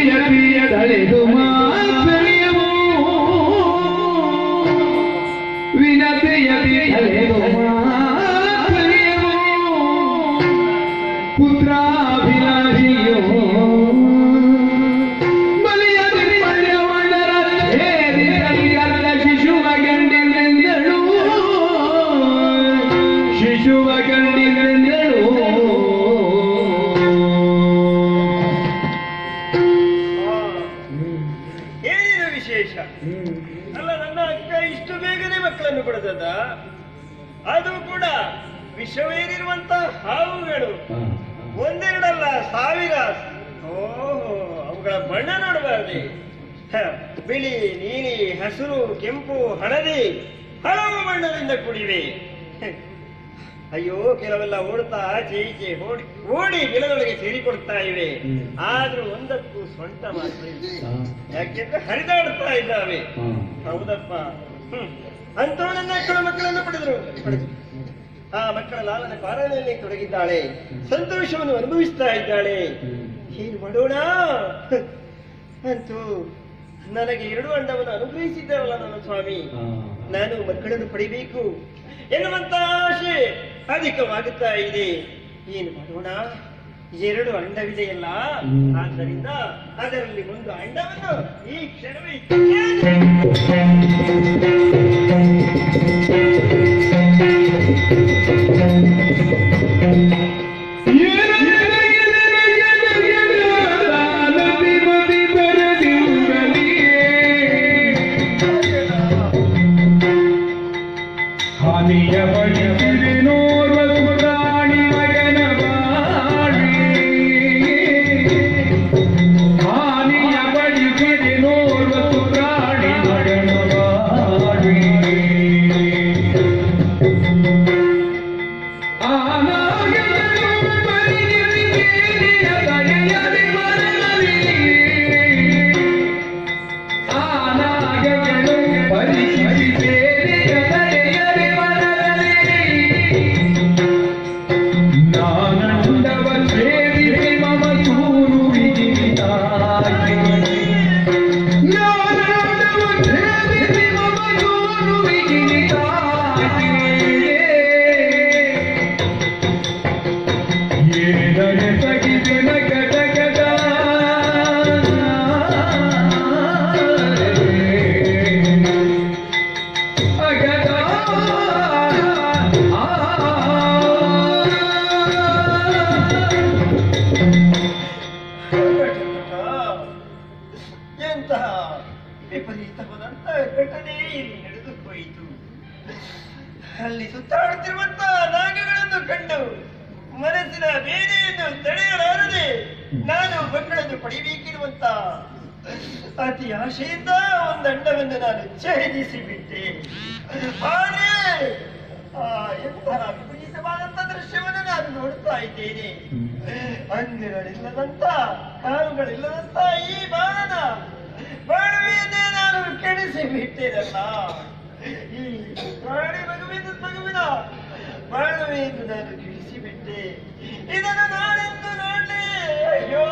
ವಿನತಿಯ ವಿಶೇಷ ಅಲ್ಲ ನನ್ನ ಅಕ್ಕ ಇಷ್ಟು ಬೇಗನೆ ಮಕ್ಕಳನ್ನು ಕೊಡದ ಅದು ಕೂಡ ವಿಷವೇರಿರುವಂತ ಹಾವುಗಳು ಒಂದೆರಡಲ್ಲ ಸಾವಿರ ಓಹೋ ಅವುಗಳ ಬಣ್ಣ ನೋಡಬಾರ್ದೆ. ಬಿಳಿ ನೀಲಿ ಹಸಿರು ಕೆಂಪು ಹಳದಿ ಹಲವು ಬಣ್ಣದಿಂದ ಕೂಡಿವೆ. ಅಯ್ಯೋ ಕೆಲವೆಲ್ಲ ಓಡ್ತಾ ಆಚೆ ಈಚೆ ಓಡಿ ಓಡಿ ಗಿಡದೊಳಗೆ ಸೇರಿಕೊಡ್ತಾ ಇವೆ. ಆದ್ರೂ ಒಂದಕ್ಕೂ ಸೊಂಟ ಮಾತ್ರ. ಯಾಕೆಂದ್ರೆ ಹರಿದಾಡ್ತಾ ಇದ್ದಾವೆ. ಹೌದಪ್ಪ. ಅಂತೂ ನನ್ನ ಮಕ್ಕಳ ಮಕ್ಕಳನ್ನು ಪಡೆದರು. ಆ ಮಕ್ಕಳ ಲಾಲನ ಪಾರಾಯಣೆಯಲ್ಲಿ ತೊಡಗಿದ್ದಾಳೆ. ಸಂತೋಷವನ್ನು ಅನುಭವಿಸ್ತಾ ಇದ್ದಾಳೆ. ಹೀಗೆ ಮಾಡೋಣ. ಅಂತೂ ನನಗೆ ಎರಡು ಅಂಡವನ್ನು ಅನುಗ್ರಹಿಸಿದ್ದಾರಲ್ಲ ನನ್ನ ಸ್ವಾಮಿ. ನಾನು ಮಕ್ಕಳನ್ನು ಪಡಿಬೇಕು ಎನ್ನುವಂತ ಆಶೆ. ಅಧಿಕವಾಗುತ್ತಾ ಇದೆ. ಏನು ಮಾಡೋಣ. ಎರಡು ಅಂಡವಿದೆಯಲ್ಲ. ಆದ್ದರಿಂದ ಅದರಲ್ಲಿ ಒಂದು ಅಂಡವನ್ನು ಈ ಕ್ಷಣವೇ ವಿಪರೀತವಾದಂತ ಘಟನೆ ಇಲ್ಲಿ ನಡೆದು ಹೋಯಿತು. ಅಲ್ಲಿ ಸುತ್ತಾಡುತ್ತಿರುವಂತಹ ನಾಗಗಳನ್ನು ಕಂಡು ಮನಸ್ಸಿನ ಬೇರೆಯನ್ನು ತಡೆಯಲಾರದೆ ನಾನು ಮಕ್ಕಳನ್ನು ಪಡಿಬೇಕಿರುವಂತ ಅತಿ ಆಶೆಯಿಂದ ಒಂದು ಅಂಡವನ್ನು ನಾನು ಛೇದಿಸಿ ಬಿಟ್ಟೆ. ಆದರೆ ಆ ಎಂತಹ ವಿಪರೀತವಾದಂತ ದೃಶ್ಯವನ್ನು ನಾನು ನೋಡ್ತಾ ಇದ್ದೇನೆ. ಅಂಗಗಳಿಲ್ಲದಂತ ಕಾಲುಗಳಿಲ್ಲದಂತ ಈ ಬಾಣನ ನಾನು ಕೆಡಿಸಿ ಬಿಟ್ಟಿರಲ್ಲ ಈ ಪ್ರಾಣಿ ಮಗುವಿನ ಮಗುವಿನ ಬಾಣವೆಯನ್ನು ನಾನು ಕೆಡಿಸಿ ಬಿಟ್ಟೆ. ಇದನ್ನು ನಾನೆಂದು ನೋಡ್ಲಿ? ಅಯ್ಯೋ.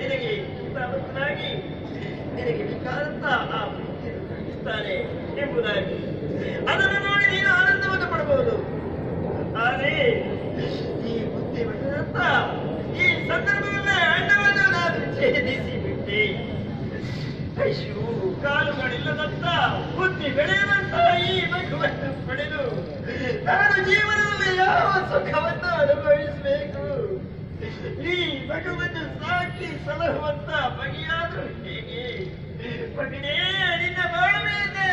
ನಿನಗೆ ಹಿತಾವತ್ತನಾಗಿ ನಿನಗೆ ಬೇಕಾದಂತ ಆ ಬುದ್ಧಿಯನ್ನು ಎಂಬುದಾಗಿ ಅದನ್ನು ನೋಡಿ ನೀನು ಆನಂದವನ್ನು ಪಡಬಹುದು ಆದರೆ ಈ ಬುದ್ಧಿ ಬಂದಂತ ಈ ಸಂದರ್ಭದಲ್ಲಿ ಅಣ್ಣವನ್ನು ನಾನು ಛೇದಿಸಿ ಬಿಟ್ಟೆ ಐಶು ಕಾಲುಗಳಿಲ್ಲದಂತ ಬುದ್ಧಿ ಬೆಳೆಯುವಂತ ಈ ಮಗುವನ್ನು ಪಡೆದು ನಾನು ಜೀವನದಲ್ಲಿ ಯಾವ ಸುಖವನ್ನು ಅನುಭವಿಸಬೇಕು ಈ ಭಗವತ ಸಾಕಿ ಸಲಹುವಂತ ಬಗೆಯಾದ್ರೂ ಹೇಗೆ? ಮಗನೇ ನಿನ್ನ ಬಾಳುವೆಯನ್ನೇ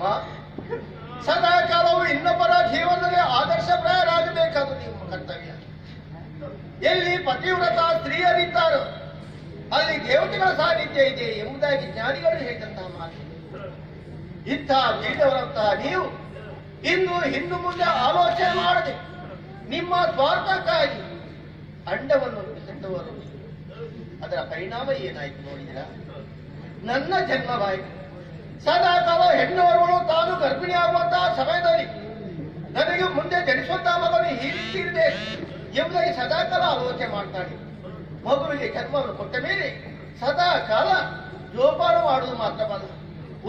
ಅಮ್ಮ. ಸದಾ ಕಾಲವು ಇನ್ನೊಬ್ಬರ ಜೀವನದಲ್ಲಿ ಆದರ್ಶಪ್ರಾಯರಾಗಬೇಕಾದ ನಿಮ್ಮ ಕರ್ತವ್ಯ. ಎಲ್ಲಿ ಪತಿವ್ರತ ಸ್ತ್ರೀಯರಿದ್ದಾರೋ, ಅಲ್ಲಿ ದೇವತೆಗಳ ಸಾನ್ನಿಧ್ಯ ಇದೆ ಎಂಬುದಾಗಿ ಜ್ಞಾನಿಗಳು ಹೇಳಿದಂತಹ ಮಾತು. ಇಂಥ ಬೀಜವರಂತಹ ನೀವು ಇನ್ನು ಹಿಂದು ಮುಂದೆ ಆಲೋಚನೆ ಮಾಡದೆ ನಿಮ್ಮ ಸ್ವಾರ್ಥಕ್ಕಾಗಿ ಅಂಡವನ್ನು ಬಿಸಿಟ್ಟವರು ಅದರ ಪರಿಣಾಮ ಏನಾಯ್ತು ನೋಡಿದಿರ ನನ್ನ ಜನ್ಮವಾಯಿತು. ಸದಾ ಕಾಲ ಹೆಣ್ಣವರುಗಳು ತಾನು ಗರ್ಭಿಣಿ ಆಗುವಂತಹ ಸಮಯದಲ್ಲಿ ನನಗೆ ಮುಂದೆ ಜನಿಸುವಂತಹ ಮಗನು ಹೀರಿದೆ ಎಂಬುದಾಗಿ ಸದಾ ಕಾಲ ಆಲೋಚನೆ ಮಾಡ್ತಾನೆ. ಮಗುವಿಗೆ ಜನ್ಮವನ್ನು ಕೊಟ್ಟ ಮೇಲೆ ಸದಾ ಕಾಲ ಜೋಪಾನ ಮಾಡುವುದು ಮಾತ್ರವಲ್ಲ,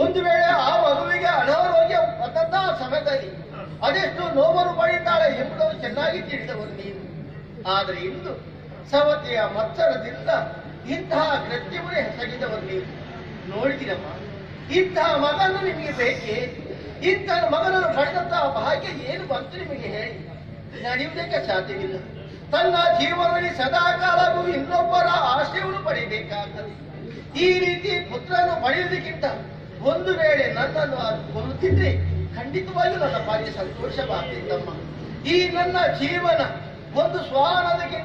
ಒಂದು ವೇಳೆ ಆ ಮಗುವಿಗೆ ಅನಾರೋಗ್ಯ ಬಂದಂತಹ ಸಮಯದಲ್ಲಿ ಅದೆಷ್ಟು ನೋವನ್ನು ಪಡೆಯುತ್ತಾಳೆ ಎಂಬುದನ್ನು ಚೆನ್ನಾಗಿ ತಿಳಿದವರು ನೀನು ಆದರೆ ಇಂದು ಸವತಿಯ ಮತ್ಸರದಿಂದ ಇಂತಹ ಕೃತ್ಯವನ್ನು ಹೆಸಗಿದವರು ನೀವು. ನೋಡಿದಿರಮ್ಮ ಇಂತಹ ಮಗನು ನಿಮಗೆ ಬೇಕೆ? ಇಂತಹ ಮಗನನ್ನು ಪಡೆದಂತಹ ಭಾಗ್ಯ ಏನು ಬಂತು ನಿಮಗೆ ಹೇಳಿ? ನಡೆಯುವುದಕ್ಕೆ ಸಾಧ್ಯವಿಲ್ಲ. ತನ್ನ ಜೀವನದಲ್ಲಿ ಸದಾ ಕಾಲವೂ ಇನ್ನೊಬ್ಬರ ಆಶಯವನ್ನು ಪಡೆಯಬೇಕಾಗ್ತದೆ ಈ ರೀತಿ ಪುತ್ರನು ಪಡೆಯುವುದಕ್ಕಿಂತ ಒಂದು ವೇಳೆ ನನ್ನನ್ನು ಅದು ಕೊಲ್ಲುತ್ತಿದ್ರೆ ಖಂಡಿತವಾಗಿಯೂ ನನ್ನ ಭಾಗ್ಯ ಸಂತೋಷವಾಗ್ತಿದ್ದಮ್ಮ ಈ ನನ್ನ ಜೀವನ ಒಂದು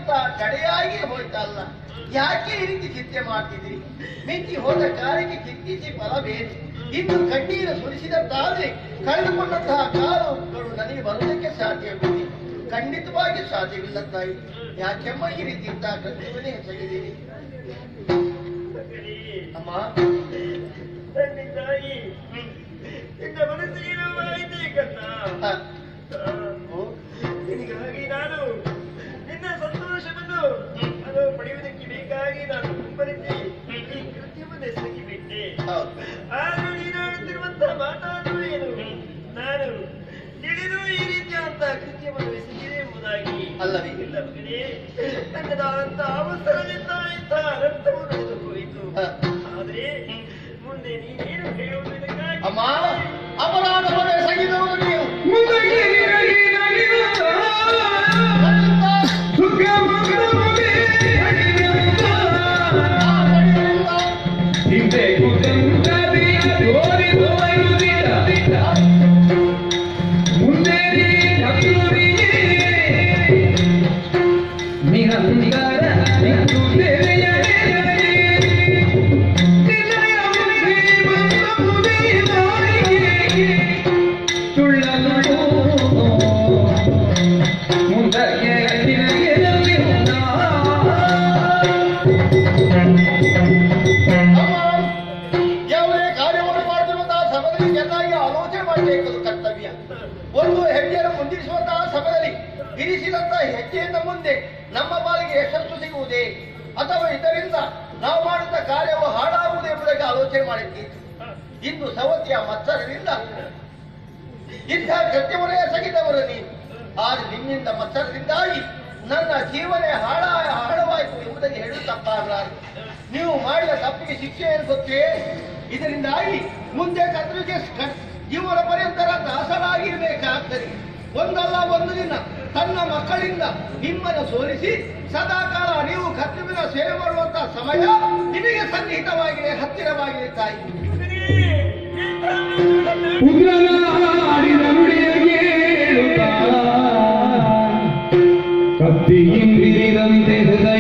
ಶ್ವಾನದಕ್ಕಿಂತ ತಡೆಯಾಗಿ ಹೋಯ್ತಲ್ಲ ಯಾಕೆ ಈ ರೀತಿ ಚಿಂತೆ ಮಾಡ್ತಿದ್ರಿ ಮಿಂಚಿ ಹೋದ ಕಾರ್ಯಕ್ಕೆ ಚಿಂತಿಸಿ ಫಲವೇನು ಇನ್ನು ಕಣ್ಣೀರು ಸುರಿಸಿದಂತಾದ್ರೆ ಕಳೆದುಕೊಂಡಂತಹ ಕಾಲಗಳು ನನಗೆ ಬರುವುದಕ್ಕೆ ಸಾಧ್ಯವಿದೆ ಖಂಡಿತವಾಗಿ ಸಾಧ್ಯವಿಲ್ಲ ತಾಯಿ ಯಾಕೆಮ್ಮ ಈ ರೀತಿ ಇಂತಹ ಕೃತ್ಯವನ್ನೇ ಹೆಸರಿದ್ದೀರಿ ಅಮ್ಮ. ನಿನ್ನ ಮನಸ್ಸಿಗೆ ನೋವಾಯಿತೆ ಕಣ್ಣ ಹ, ಆ, ನಿನಗಾಗಿ ನಾನು ಪಡೆಯುವುದಕ್ಕೆ ಬೇಕಾಗಿ ನಾನು ಮುಂಬರಿಸಿ ಈ ಕೃತ್ಯವನ್ನು ಎಸಗಿಬಿಟ್ಟೆ. ಆದರೂ ನೀನು ಆಡುತ್ತಿರುವಂತಹ ಮಾತಾಡುವ ಏನು? ನಾನು ತಿಳಿದು ಈ ರೀತಿಯಾದಂತಹ ಕೃತ್ಯವನ್ನು ಎಸಗಿದೆ ಎಂಬುದಾಗಿ ಅಲ್ಲವೇ? ಇಲ್ಲ ಮಗನೇ ನನ್ನದಾದಂತ ಅವಸರದಿಂದ ಇಂತಹ ರಕ್ತವು ನಡೆದು ಹೋಯಿತು. ಆದರೆ ಆದ್ರೆ ಮುಂದೆ ನೀನೇನು ಹೇಳುವುದಕ್ಕಾಗಿ ಅಮ್ಮ ಅಪರಾಧವನ್ನು ಆಲೋಚನೆ ಮಾಡಿದ್ವಿ. ಇಂದು ಸವತಿಯ ಮತ್ಸರದಿಂದ ಇಂಥ ಕೃತ್ಯವನ್ನು ಎಸಗಿದವರು ನೀನು ಆದ್ರೆ ನಿನ್ನಿಂದ ಮತ್ಸರದಿಂದಾಗಿ ನನ್ನ ಜೀವನ ಹಾಳ ಹಾಳವಾಯಿತು ಎಂಬುದನ್ನು ಹೇಳಲು ತಪ್ಪಾಗಲಾರದು ನೀವು ಮಾಡಿದ ತಪ್ಪಿಗೆ ಶಿಕ್ಷೆ ಗೊತ್ತೇ? ಇದರಿಂದಾಗಿ ಮುಂದೆ ಕರ್ತೃಗೆ ಜೀವನ ಪರ್ಯಂತರ ದಾಸರಾಗಿರ್ಬೇಕಾಗ್ತದೆ. ಒಂದಲ್ಲ ಒಂದು ದಿನ. ತನ್ನ ಮಕ್ಕಳಿಂದ ನಿಮ್ಮನ್ನು ಸೋಲಿಸಿ ಸದಾಕಾಲ ನೀವು ಕರ್ತವ್ಯದ ಸೇವೆ ಮಾಡುವಂತಹ ಸಮಯ ನಿಮಗೆ ಸನ್ನಿಹಿತವಾಗಿದೆ, ಹತ್ತಿರವಾಗಿದೆ ತಾಯಿ. ಕತ್ತಿಯಿಂದಿರಿದಂತೆ ಹೃದಯಕ್ಕೆ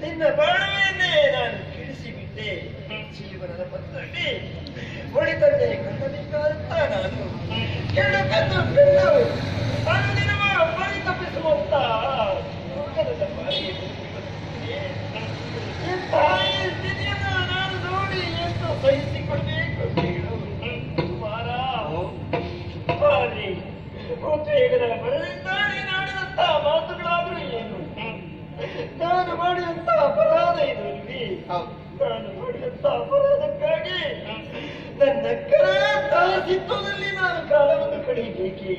ನಿನ್ನ ಬಾಳುವೆಯನ್ನೇ ನಾನು ಕೆಡಿಸಿಬಿಟ್ಟೆ ಜೀವನದ ಪತ್ರದಲ್ಲಿ ಒಳಿತನ್ನೇ ಕಟ್ಟಬೇಕಾದಂತ ನಾನು ಕೆಡು ಕದ್ದು ಬಿಟ್ಟು ತಪ್ಪಿಸುವಂತ ಲೋಕದ ಬಾಯಿಗೆ ಬಂದಿರುತ್ತೇನೆ. ಇಂತಹ ಸ್ಥಿತಿಯನ್ನು ನಾನು ನೋಡಿ ಎಷ್ಟು ಸಹಿಸಿಕೊಳ್ಬೇಕು ಹೇಳು ಕುಮಾರ ಬಾರಿ ಉದ್ವೇಗದ ಬರದಿಂದ ನೀನಾಡಿದಂತ ಮಾತುಗಳಾದ್ರೂ ಏನು ನಾನು ಮಾಡಿದಂತ ಅಪರಾಧ ಇದು ಇಲ್ಲಿ. ನಾನು ಮಾಡಿದಂತ ಅಪರಾಧಕ್ಕಾಗಿ ನನ್ನ ದಾಸಿತ್ವದಲ್ಲಿ ನಾನು ಕಾಲವನ್ನು ಕಳೆಯಬೇಕೆ.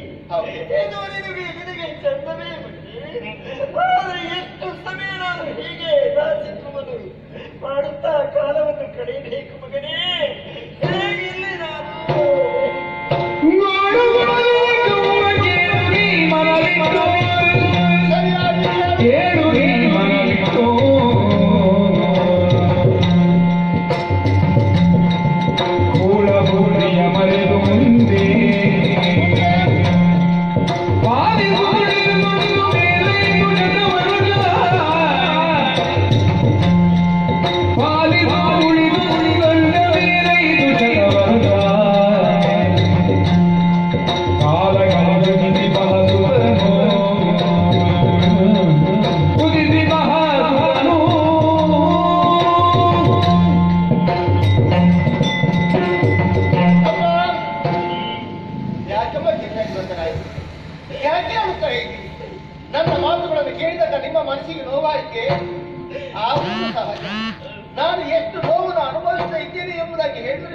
ಇದು ನಿನಗೆ ನಿನಗೆ ಚಂದವೇ ಆದರೆ ಎಷ್ಟು ಸಮಯ ನಾನು ಹೀಗೆ ದಾಸಿತ್ವವನ್ನು ಮಾಡುತ್ತಾ ಕಾಲವನ್ನು ಕಳೆಯಬೇಕು?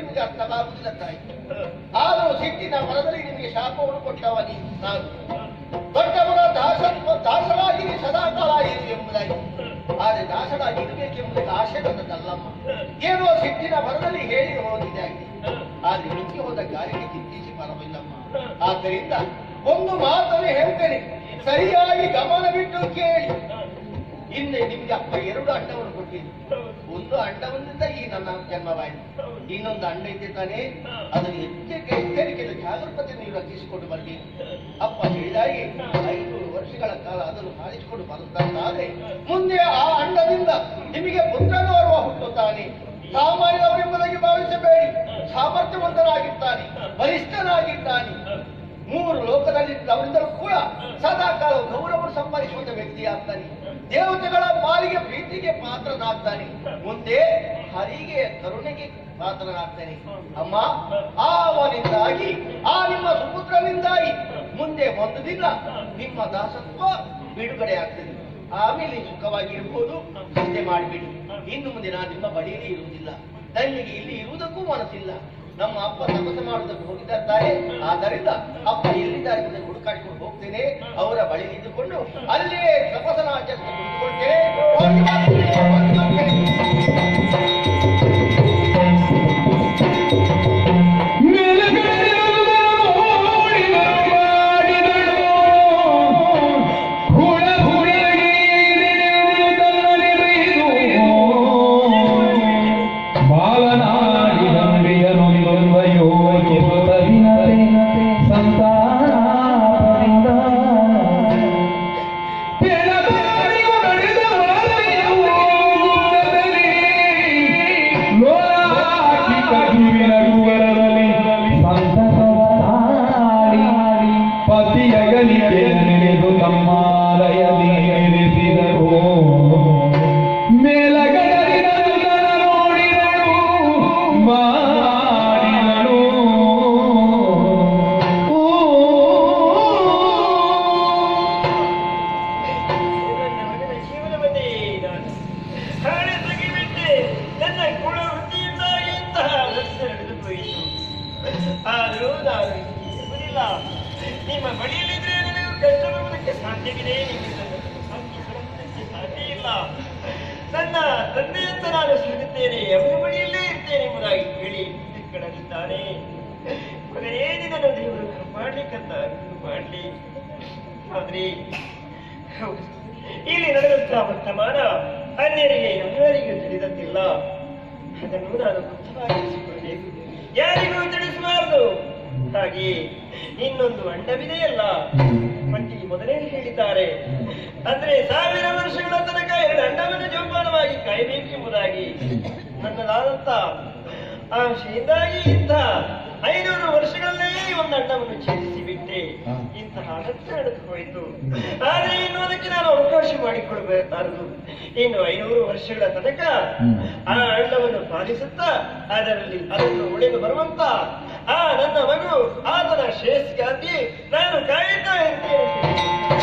ನಿಮಗೆ ಅರ್ಥವಾಗುವುದಿಲ್ಲ ತಾಯಿ. ಆದರೂ ಸಿಟ್ಟಿನ ಮರದಲ್ಲಿ ನಿಮಗೆ ಶಾಪವನ್ನು ಕೊಟ್ಟವ ನೀನು ದೊಡ್ಡವರ ದಾಸ ಸದಾ ಸದಾಕಾಲ ಇರಿ ಎಂಬುದಾಗಿ. ಆದರೆ ದಾಸರಾಗಿ ಇರಬೇಕೆಂಬುದಕ್ಕೆ ಆಶೆ ನನ್ನದಲ್ಲಮ್ಮ ಏನೋ ಸಿಟ್ಟಿನ ಮರದಲ್ಲಿ ಹೇಳಿ ಹೋಗಿದೆ ಆಗಿದೆ ಆದ್ರೆ ಮಿಕ್ಕಿ ಹೋದ ಗಾಳಿಗೆ ಚಿಂತಿಸಿ ಬರವಿಲ್ಲಮ್ಮ ಆದ್ದರಿಂದ ಒಂದು ಮಾತನ್ನು ಹೇಳ್ತೇನೆ. ಸರಿಯಾಗಿ ಗಮನ ಬಿಟ್ಟು ಕೇಳಿ. ಹಿಂದೆ ನಿಮ್ಗೆ ಅಪ್ಪ ಎರಡು ಅಡ್ಡವನ್ನು ಕೊಟ್ಟಿದ್ದು. ಒಂದು ಅಂಡವನ್ನಿಂದ ಈ ನನ್ನ ಜನ್ಮವಾಯಿತು. ಇನ್ನೊಂದು ಅಂಡ ಇದ್ದೆ ತಾನೆ? ಅದನ್ನು ಎಚ್ಚರಿಕೆ ಎಚ್ಚರಿಕೆಯಿಂದ ಜಾಗರೂಕತೆ ನೀವು ರಚಿಸಿಕೊಂಡು ಬರಲಿ ಅಪ್ಪ ಹೇಳಿದಾಗಿ ಐನೂರು ವರ್ಷಗಳ ಕಾಲ ಅದನ್ನು ಹಾರಿಸಿಕೊಂಡು ಬರುತ್ತಾನೆ. ಮುಂದೆ ಆ ಅಂಡದಿಂದ ನಿಮಗೆ ಪುತ್ರನೋರ್ವ ಹುಟ್ಟುತ್ತಾನೆ ಸಾಮಾನ್ಯವರೆಂಬುದಾಗಿ ಭಾವಿಸಬೇಡಿ. ಸಾಮರ್ಥ್ಯವಂತನಾಗಿದ್ದಾನೆ ಬಲಿಷ್ಠನಾಗಿದ್ದಾನೆ. ಮೂರು ಲೋಕದಲ್ಲಿ ಅವರಿಂದಲೂ ಕೂಡ ಸದಾ ಕಾಲ ಗೌರವ ಸಂಪಾದಿಸುವಂತ ವ್ಯಕ್ತಿ ಆಗ್ತಾನೆ ದೇವತೆಗಳ ಪಾಲಿಗೆ ಪ್ರೀತಿಗೆ ಪಾತ್ರನಾಗ್ತಾನೆ. ಮುಂದೆ ಹರಿಗೆ ಕರುಣೆಗೆ ಪಾತ್ರನಾಗ್ತಾನೆ. ಅಮ್ಮ ಆ ಆ ನಿಮ್ಮ ಸುಪುತ್ರನಿಂದಾಗಿ, ಮುಂದೆ ಒಂದು ದಿನ ನಿಮ್ಮ ದಾಸತ್ವ ಬಿಡುಗಡೆ ಆಗ್ತದೆ. ಆಮೇಲೆ ಸುಖವಾಗಿ ಇರ್ಬೋದು ಚಿಂತೆ ಮಾಡಿಬಿಡಿ. ಇನ್ನು ಮುಂದೆ ನಾನು ನಿಮ್ಮ ಬಳಿಯಲ್ಲಿ ಇರುವುದಿಲ್ಲ. ನನಗೆ ಇಲ್ಲಿ ಇರುವುದಕ್ಕೂ ಮನಸ್ಸಿಲ್ಲ. ನಮ್ಮ ಅಪ್ಪ ತಪಸ್ಸು ಮಾಡುವುದಕ್ಕೆ ಹೋಗಿದ್ದಾರೆ ಆದ್ದರಿಂದ ಅಪ್ಪ ಎಲ್ಲಿದ್ದಾರೆ ಹುಡುಕಾಡಿಕೊಂಡು ಹೋಗ್ತೇನೆ. ಅವರ ಬಳಿ ಇದ್ದುಕೊಂಡು ಅಲ್ಲೇ ತಪಸ್ಸನ ಆಚರಿಸಿಕೊಂಡು ಆದರೂ ನಾನು ಸಿಗುವುದಿಲ್ಲ ನಿಮ್ಮ ಬಳಿಯಲ್ಲಿದ್ರೆ ನನಗೆ ಕಷ್ಟ ಬರುವುದಕ್ಕೆ ಸಾಧ್ಯವಿದೆ ನನಗೆ ಸಾಧ್ಯ ಇಲ್ಲ. ನನ್ನ ತಂದೆಯಂತ ನಾನು ಸಿಗುತ್ತೇನೆ ಅವರ ಬಳಿಯಲ್ಲೇ ಇರ್ತೇನೆ ಎಂಬುದಾಗಿ ಹೇಳಿ ಕಡಲಿದ್ದಾನೆ ಮಗನೇ, ನಿನ್ನನ್ನು ದೇವರು ಮಾಡ್ಲಿಕ್ಕಂತ ಮಾಡಲಿ. ಆದ್ರೆ ಇಲ್ಲಿ ನಡೆದಂತಹ ವರ್ತಮಾನ ಅನ್ಯರಿಗೆ ಎಲ್ಲರಿಗೂ ತಿಳಿದಂತಿಲ್ಲ. ಅದನ್ನು ನಾನು ಯಾರಿಗೂ ತಿಳಿಸಬಾರದು. ಹಾಗೆ ಇನ್ನೊಂದು ಅಂಡವಿದೆಯಲ್ಲ? ಪಟ್ಟಿ ಮೊದಲೇ ಹೇಳಿದ್ದಾರೆ. ಅಂದ್ರೆ ಸಾವಿರ ವರ್ಷಗಳ ತನಕ ಎರಡು ಅಂಡವನ್ನು ಜೋಪಾನವಾಗಿ ಕಾಯಬೇಕೆಂಬುದಾಗಿ ನನ್ನದಾದಂತ ಆಶೆಯಿಂದಾಗಿ ಇಂಥ ಐನೂರು ವರ್ಷಗಳಲ್ಲೇ ಒಂದು ಅಂಡವನ್ನು ಛೇದಿಸಿ ಬಿಟ್ಟೆ. ಇಂತಹ ಆದ್ರೆ ನಡೆದು ಹೋಯಿತು ಆದರೆ ಇನ್ನು ಅದಕ್ಕೆ ನಾನು ಅವಕಾಶ ಮಾಡಿಕೊಳ್ಬೇಕಾರದು ಇನ್ನು ಐನೂರು ವರ್ಷಗಳ ತನಕ ಆ ಅಂಡವನ್ನು ಪಾಲಿಸುತ್ತಾ ಅದರಲ್ಲಿ ಅದನ್ನು ಉಳಿದು ಬರುವಂತ ಆ ನನ್ನ ಮಗು ಆತನ ಶ್ರೇಷ್ಠಗಾಗಿ ನಾನು ಕಾಯುತ್ತಾ ಇರ್ತೇನೆ